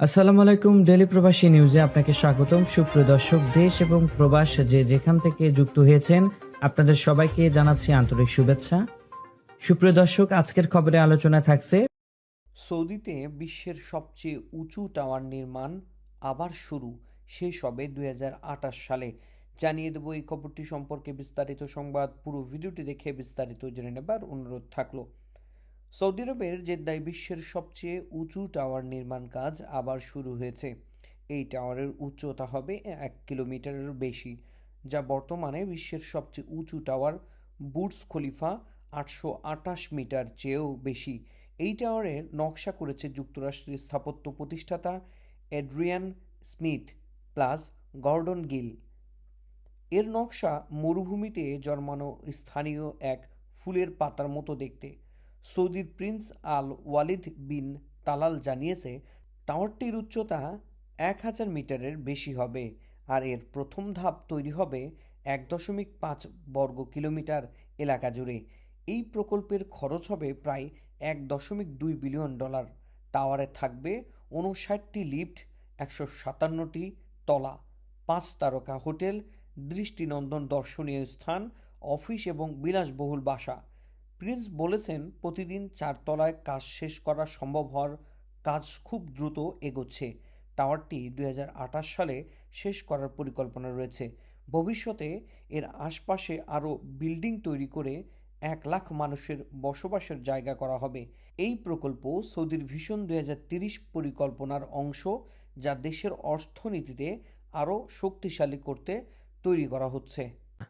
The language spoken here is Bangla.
আসসালামু আলাইকুম ডেলি প্রবাসী নিউজে আপনাকে স্বাগতম। সুপ্রিয় দর্শক, দেশ এবং প্রবাস যে যেখান থেকে যুক্ত হয়েছেন, আপনাদের সবাইকে জানাচ্ছি আন্তরিক শুভেচ্ছা। সুপ্রিয় দর্শক, আজকের খবরে আলোচনা থাকছে, সৌদিতে বিশ্বের সবচেয়ে উঁচু টাওয়ার নির্মাণ আবার শুরু, শেষ হবে দুই হাজার আঠাশ সালে। জানিয়ে দেব এই খবরটি সম্পর্কে বিস্তারিত সংবাদ। পুরো ভিডিওটি দেখে বিস্তারিত জেনে নেবার অনুরোধ থাকল। সৌদি আরবের জেদ্দায় বিশ্বের সবচেয়ে উঁচু টাওয়ার নির্মাণ কাজ আবার শুরু হয়েছে। এই টাওয়ারের উচ্চতা হবে এক কিলোমিটারের বেশি, যা বর্তমানে বিশ্বের সবচেয়ে উঁচু টাওয়ার বুর্জ খলিফা আটশো আটাশ মিটার চেয়েও বেশি। এই টাওয়ারের নকশা করেছে যুক্তরাষ্ট্রের স্থাপত্য প্রতিষ্ঠাতা Adrian Smith plus Gordon Gill. এর নকশা মরুভূমিতে জন্মানো স্থানীয় এক ফুলের পাতার মতো দেখতে। সৌদির prince Al Waleed bin Talal জানিয়েছে, টাওয়ারটির উচ্চতা এক হাজার মিটারের বেশি হবে আর এর প্রথম ধাপ তৈরি হবে এক দশমিক পাঁচ বর্গ কিলোমিটার এলাকা জুড়ে। এই প্রকল্পের খরচ হবে প্রায় এক দশমিক দুই বিলিয়ন ডলার। টাওয়ারে থাকবে উনষাটটি লিফট, একশো সাতান্নটি তলা, পাঁচ তারকা হোটেল, দৃষ্টিনন্দন দর্শনীয় স্থান, অফিস এবং বিলাসবহুল বাসা। প্রিন্স বলেছেন, প্রতিদিন চারতলায় কাজ শেষ করা সম্ভব হওয়ার কাজ খুব দ্রুত এগোচ্ছে। টাওয়ারটি দুই হাজার আঠাশ সালে শেষ করার পরিকল্পনা রয়েছে। ভবিষ্যতে এর আশপাশে আরও বিল্ডিং তৈরি করে এক লাখ মানুষের বসবাসের জায়গা করা হবে। এই প্রকল্প সৌদির ভীষণ দুই পরিকল্পনার অংশ, যা দেশের অর্থনীতিতে আরও শক্তিশালী করতে তৈরি করা হচ্ছে।